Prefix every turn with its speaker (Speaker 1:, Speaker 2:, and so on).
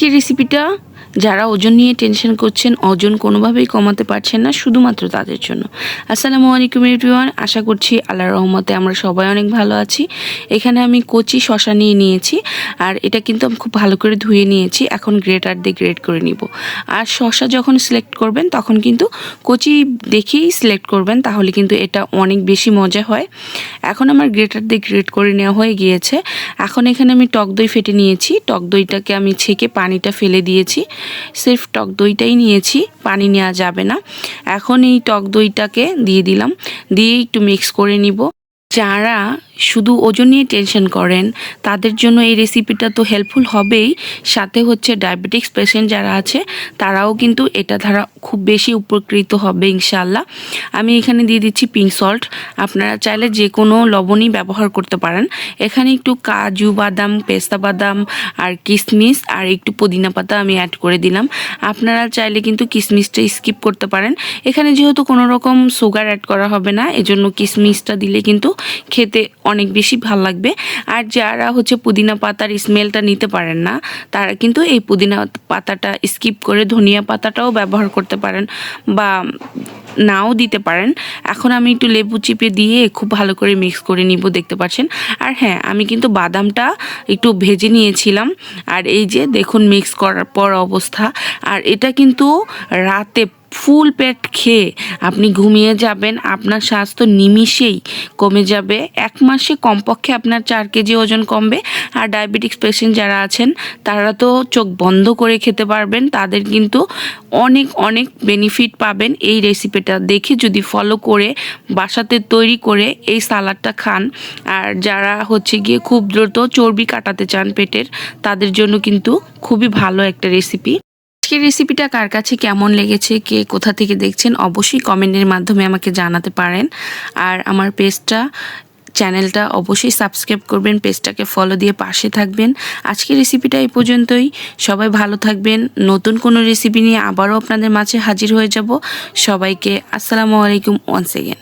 Speaker 1: আজকের রেসিপিটা যারা ওজন নিয়ে টেনশন করছেন, ওজন কোনোভাবেই কমাতে পারছেন না, শুধুমাত্র তাদের জন্য। আসসালামু আলাইকুম এভরিওয়ান আশা করছি আল্লাহর রহমতে আমরা সবাই অনেক ভালো আছি। এখানে আমি কচি শশা নিয়ে নিয়েছি, আর এটা কিন্তু আমি খুব ভালো করে ধুয়ে নিয়েছি, এখন গ্রেটার দিয়ে গ্রেট করে নিব। আর শশা যখন সিলেক্ট করবেন, তখন কিন্তু কচি দেখেই সিলেক্ট করবেন, তাহলে কিন্তু এটা অনেক বেশি মজা হয়। এখন আমার গ্রেটার দিয়ে গ্রেট করে নেওয়া হয়ে গিয়েছে। এখন এখানে আমি টক দই ফেটে নিয়েছি, টক দইটাকে আমি ছেঁকে পানিটা ফেলে দিয়েছি। সির্ফ টক দইটাই নিয়েছি, পানি নেওয়া যাবে না। এখন এই টক দইটাকে দিয়ে দিলাম, দিয়ে একটু মিক্স করে নিব। যারা শুধু ওজন নিয়ে টেনশন করেন। তাদের জন্য এই রেসিপিটা তো হেল্পফুল হবেই। সাথে হচ্ছে ডায়াবেটিক্স পেশেন্ট যারা আছে, তারাও কিন্তু এটা দ্বারা খুব বেশি উপকৃত হবে ইনশাল্লাহ আমি এখানে দিয়ে দিচ্ছি পিঙ্ক সল্ট আপনারা চাইলে যে কোনো লবণই ব্যবহার করতে পারেন। এখানে একটু কাজু বাদাম, পেস্তা বাদাম আর কিশমিশ আর একটু পুদিনা পাতা আমি অ্যাড করে দিলাম। আপনারা চাইলে কিন্তু কিশমিশটা স্কিপ করতে পারেন। এখানে যেহেতু কোনো রকম সুগার অ্যাড করা হবে না, এজন্য কিশমিশটা দিলে কিন্তু খেতে অনেক বেশি ভালো লাগবে। আর যারা হচ্ছে পুদিনা পাতার স্মেলটা নিতে পারেন না, তারা কিন্তু এই পুদিনা পাতাটা স্কিপ করে ধনিয়া পাতাটাও ব্যবহার করতে পারেন বা নাও দিতে পারেন। এখন আমি একটু লেবু চিপে দিয়ে খুব ভালো করে মিক্স করে নিব, দেখতে পাচ্ছেন। আর হ্যাঁ আমি কিন্তু বাদামটা একটু ভেজে নিয়েছিলাম। আর এই যে দেখুন মিক্স করার পর অবস্থা। আর এটা কিন্তু রাতে ফুল পেট খেয়ে আপনি ঘুমিয়ে যাবেন, আপনার স্বাস্থ্য নিমিষেই কমে যাবে। এক মাসে কমপক্ষে আপনার চার কেজি ওজন কমবে। আর ডায়াবেটিক্স পেশেন্ট যারা আছেন, তারা তো চোখ বন্ধ করে খেতে পারবেন, তাদের কিন্তু অনেক অনেক বেনিফিট পাবেন এই রেসিপিটা দেখে যদি ফলো করে, বাসাতে তৈরি করে এই সালাডটা খান। আর যারা হচ্ছে গিয়ে খুব দ্রুত চর্বি কাটাতে চান পেটের, তাদের জন্য কিন্তু খুবই ভালো একটা রেসিপি আজকের রেসিপিটা কার কাছে কেমন লেগেছে, কে কোথা থেকে দেখছেন অবশ্যই কমেন্টের মাধ্যমে আমাকে জানাতে পারেন। আর আমার পেজটা চ্যানেলটা অবশ্যই সাবস্ক্রাইব করবেন পেজটাকে ফলো দিয়ে পাশে থাকবেন। আজকের রেসিপিটা এই পর্যন্তই। সবাই ভালো থাকবেন। নতুন কোনো রেসিপি নিয়ে আবারও আপনাদের মাঝে হাজির হয়ে যাব। সবাইকে আসসালামু আলাইকুম ওয়ান্স এগেন